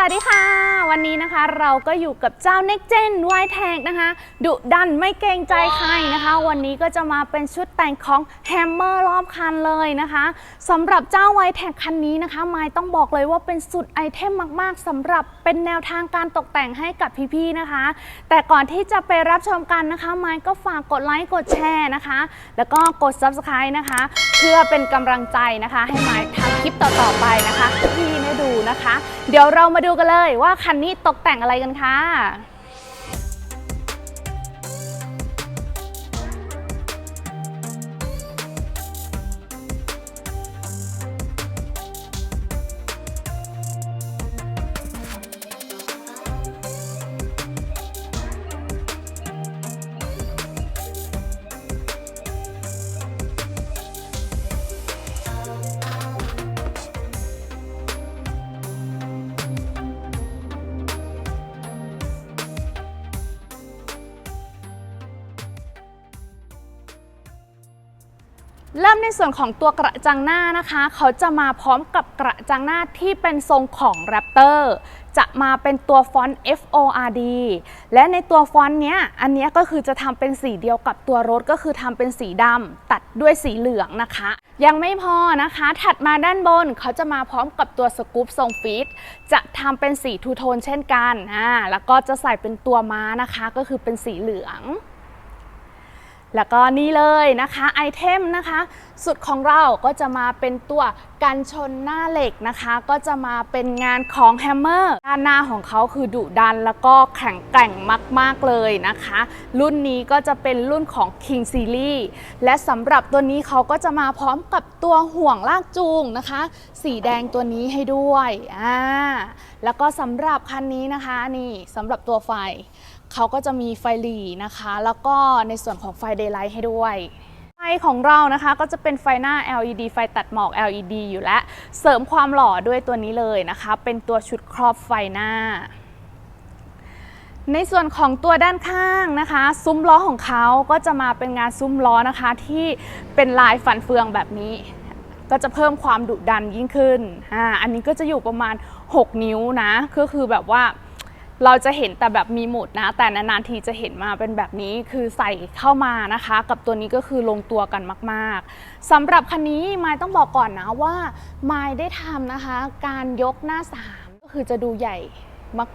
สวัสดีค่ะ วันนี้นะคะเราก็อยู่กับเจ้า Next Gen y t a g นะคะดุดันไม่เกรงใจใครนะคะ วันนี้ก็จะมาเป็นชุดแต่งของ Hammer รอบคันเลยนะคะสำหรับเจ้า y t a g คันนี้นะคะไมายต้องบอกเลยว่าเป็นสุดไอเทมมาก ๆสำหรับเป็นแนวทางการตกแต่งให้กับพี่ๆนะคะ แต่ก่อนที่จะไปรับชมกันนะคะไมายก็ฝากกดไลค์กดแชร์นะคะ แล้วก็กด Subscribe นะคะ เพื่อเป็นกำลังใจนะคะ ให้ไมายทำคลิปต่อๆไปนะคะ นะคะ เดี๋ยวเรามาดูกันเลยว่าคันนี้ตกแต่งอะไรกันค่ะ เริ่มในส่วนของตัวกระจังหน้านะคะ เขาจะมาพร้อมกับกระจังหน้าที่เป็นทรงของแรปเตอร์จะมาเป็นตัวฟอนต์ F O R D และในตัวฟอนต์เนี้ย อันนี้ก็คือจะทำเป็นสีเดียวกับตัวรถก็คือทำเป็นสีดำตัดด้วยสีเหลืองนะคะ ยังไม่พอนะคะ ถัดมาด้านบนเขาจะมาพร้อมกับตัวสกู๊ปทรงฟีดจะทำเป็นสีทูโทนเช่นกันอ่าแล้วก็จะใส่เป็นตัวม้านะคะ ก็คือเป็นสีเหลือง แล้วก็นี่เลยนะคะไอเทมนะคะ สุดของเราก็จะมาเป็นตัวกันชนหน้าเหล็กนะคะ ก็จะมาเป็นงานของแฮมเมอร์ด้านหน้าของเขาคือดุดันแล้วก็แข็งแกร่งมาก ๆ เลยนะคะ รุ่นนี้ก็จะเป็นรุ่นของ King Series และสำหรับตัวนี้เขาก็จะมาพร้อมกับตัวห่วงลากจูงนะคะ สีแดงตัวนี้ให้ด้วยอ่าแล้วก็สำหรับคันนี้นะคะนี่สำหรับตัวไฟเขาก็จะมีไฟหลีนะคะ แล้วก็ในส่วนของไฟเดย์ไลท์ให้ด้วย ไฟของเรานะคะก็จะเป็นไฟหน้า LED ไฟตัดหมอก LED อยู่แล้ว เสริมความหล่อด้วยตัวนี้เลยนะคะ เป็นตัวชุดครอบไฟหน้า ในส่วนของตัวด้านข้างนะคะ ซุ้มล้อของเขาก็จะมาเป็นงานซุ้มล้อนะคะ ที่เป็นลายฟันเฟืองแบบนี้ ก็จะเพิ่มความดุดันยิ่งขึ้นอ่าอันนี้ก็จะอยู่ประมาณ 6 นิ้วนะก็คือแบบว่า เราจะเห็นแต่แบบมีหมุดนะ แต่นานๆทีจะเห็นมาเป็นแบบนี้คือใส่เข้ามานะคะ กับตัวนี้ก็คือลงตัวกันมากๆสำหรับคันนี้ไม้ต้องบอกก่อนนะว่าไม้ได้ทำนะคะ การยกหน้าสามก็คือจะดูใหญ่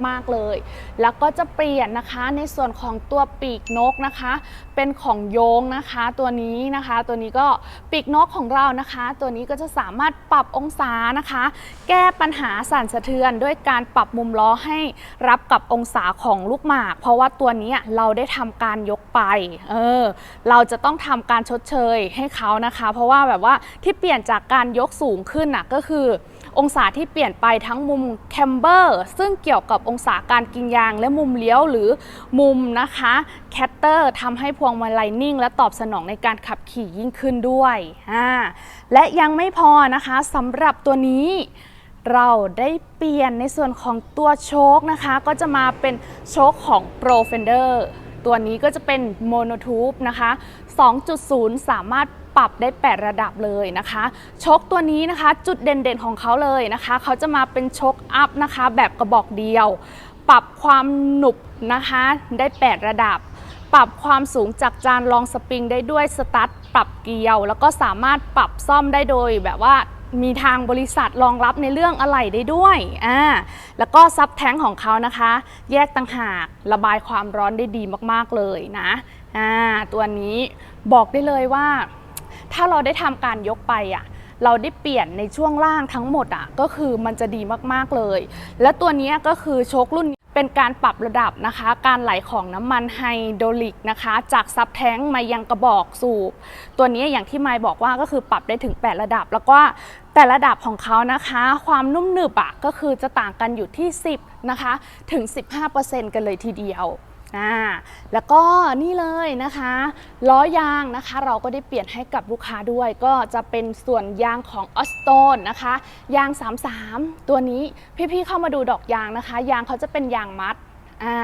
มาก ๆ เลย แล้วก็จะเปลี่ยนนะคะในส่วนของตัวปีกนกนะคะ เป็นของโยงนะคะตัวนี้นะคะ ตัวนี้ก็ปีกนกของเรานะคะ ตัวนี้ก็จะสามารถปรับองศานะคะ แก้ปัญหาสั่นสะเทือน ด้วยการปรับมุมล้อให้รับกับองศาของลูกหมาก เพราะว่าตัวนี้เราได้ทำการยกไปเออเราจะต้องทำการชดเชยให้เขานะคะ เพราะว่าแบบว่าที่เปลี่ยนจากการยกสูงขึ้นน่ะก็คือ องศาที่เปลี่ยนไปทั้งมุมแคมเบอร์ซึ่งเกี่ยวกับองศาการกินยาง และมุมเลี้ยวหรือมุมนะคะแคตเตอร์ทำให้พวงมาลัยนิ่ง และตอบสนองในการขับขี่ยิ่งขึ้นด้วยและยังไม่พอนะคะสำหรับตัวนี้เราได้เปลี่ยนในส่วนของตัวโชคนะคะ ก็จะมาเป็นโชคของ Pro Fender ตัวนี้ก็จะเป็นโมโนทูบนะคะ 2.0 สามารถ ปรับได้ 8 ระดับเลยนะคะชคตัวนี้นะคะ จุดเด่นๆของเขาเลยนะคะ เขาจะมาเป็นชคอัพนะคะ แบบกระบอกเดียว ปรับความหนุบนะคะได้ 8 ระดับ ปรับความสูงจากจานรองสปริงได้ด้วยสตาร์ทปรับเกลียว แล้วก็สามารถปรับซ่อมได้โดยแบบว่ามีทางบริษัทรองรับในเรื่องอะไหล่ได้ด้วย อ่า แล้วก็ซับแท้งของเขานะคะ แยกต่างหากระบายความร้อนได้ดีมากๆเลยนะ อ่า ตัวนี้บอกได้เลยว่า ถ้าเราได้ทำการยกไปอะเราได้เปลี่ยนในช่วงล่างทั้งหมดอะก็คือมันจะดีมากๆเลย และตัวนี้ก็คือโชครุ่นเป็นการปรับระดับนะคะ การไหลของน้ำมันไฮโดรลิกนะคะ จากซับแท้งมายังกระบอกสูบ ตัวนี้อย่างที่ไมบอกว่าก็คือปรับได้ถึง 8 ระดับ แล้วก็แต่ระดับของเขานะคะ ความนุ่มหนึบอะก็คือจะต่างกันอยู่ที่ 10นะคะถึง 15%กันเลยทีเดียว อ่าแล้วก็นี่เลยนะคะล้อยางนะคะ เราก็ได้เปลี่ยนให้กับลูกค้าด้วย ก็จะเป็นส่วนยางของออสโตนนะคะ ยาง 33 ตัวนี้พี่ๆเข้ามาดูดอกยางนะคะ ยางเขาจะเป็นยางมัด อ่า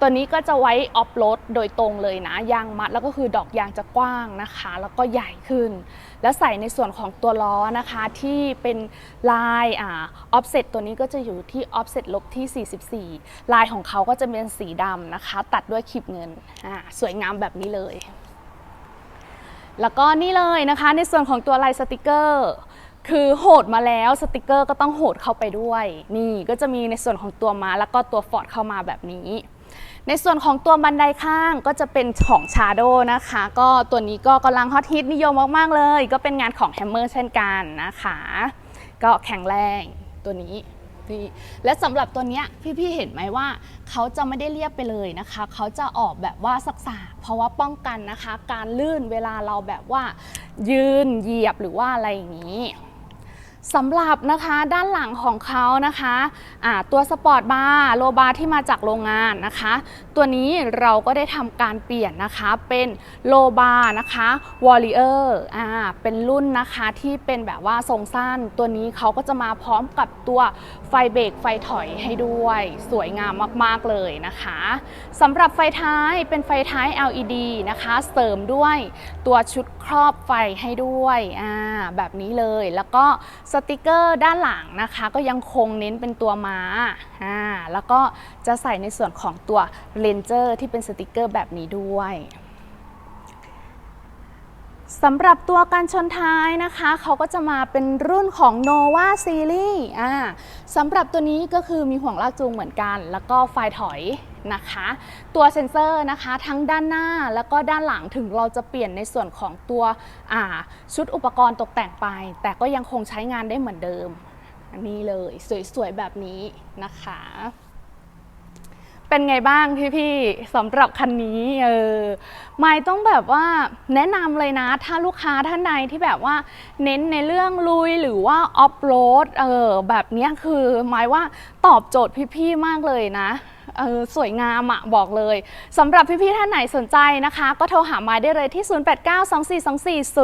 ตัวนี้ก็จะไว้ออฟโรดโดยตรงเลยนะยางมัดแล้วก็คือดอกยางจะกว้างนะคะ แล้วก็ใหญ่ขึ้น แล้วใส่ในส่วนของตัวล้อนะคะที่เป็นลายอ่าออฟเซตตัวนี้ก็จะอยู่ที่ออฟเซตลบที่ 44 ลายของเขาก็จะเป็นสีดำนะคะ ตัดด้วยขีบเงินอ่าสวยงามแบบนี้เลย แล้วก็นี่เลยนะคะในส่วนของตัวลายสติกเกอร์ คือโหดมาแล้วสติกเกอร์ก็ต้องโหดเข้าไปด้วย นี่ก็จะมีในส่วนของตัวม้าแล้วก็ตัวฟอร์ดเข้ามาแบบนี้ ในส่วนของตัวบันไดข้างก็จะเป็นของชาโดนะคะ ก็ตัวนี้ก็กำลังฮอตฮิตนิยมมาก ๆ เลย ก็เป็นงานของแฮมเมอร์เช่นกันนะคะ ก็แข็งแรงตัวนี้นี่และสำหรับตัวเนี้ยพี่ๆเห็นไหมว่า เขาจะไม่ได้เรียบไปเลยนะคะ เขาจะออกแบบว่าสักสาเพราะว่าป้องกันนะคะ การลื่นเวลาเราแบบว่ายืนเหยียบหรือว่าอะไรอย่างนี้ สำหรับนะคะด้านหลังของเขานะคะะตัวสปอร์ตบาร์โลบาร์ที่มาจากโรงงานนะคะตัวนี้เราก็ได้ทำการเปลี่ยนนะคะเป็นโลบาร์นะคะวอลเลอร์อ่าเป็นรุ่นนะคะที่เป็นแบบว่าทรงสั้น ตัวนี้เขาก็จะมาพร้อมกับตัวไฟเบรกไฟถอยให้ด้วย สวยงามมากๆเลยนะคะสำหรับไฟท้ายเป็นไฟท้าย LED นะคะ เสริมด้วยตัวชุดครอบไฟให้ด้วยอ่าแบบนี้เลยแล้วก็สติกเกอร์ด้านหลังนะคะ ก็ยังคงเน้นเป็นตัวม้าอ่าแล้วก็จะใส่ในส่วนของตัวเลนเจอร์ที่เป็นสติกเกอร์แบบนี้ด้วยสำหรับตัวการชนท้ายนะคะ เขาก็จะมาเป็นรุ่นของ Nova Series อ่าสำหรับตัวนี้ก็คือมีห่วงลากจูงเหมือนกัน แล้วก็ไฟถอยนะคะ ตัวเซ็นเซอร์นะคะทั้งด้านหน้าแล้วก็ด้านหลังถึงเราจะเปลี่ยนในส่วนของตัวชุดอุปกรณ์ตกแต่งไป แต่ก็ยังคงใช้งานได้เหมือนเดิม อันนี้เลยสวยๆแบบนี้นะคะ เป็นไงบ้างพี่ๆสำหรับคันนี้เออไม่ต้องแบบว่าแนะนำเลยนะ ถ้าลูกค้าท่านใดที่แบบว่าเน้นในเรื่องลุยหรือว่าออฟโรดเออแบบนี้คือหมายว่าตอบโจทย์พี่ๆมากเลยนะเออสวยงามอะบอกเลยสำหรับพี่ๆท่านไหนสนใจนะคะ ก็โทรหามาได้เลยที่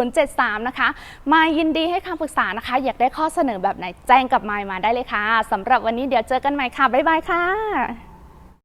0892424073 นะคะ มายินดีให้คำปรึกษานะคะ อยากได้ข้อเสนอแบบไหนแจ้งกับมายมาได้เลยค่ะสำหรับวันนี้เดี๋ยวเจอกันใหม่ค่ะ บ๊ายบายค่ะ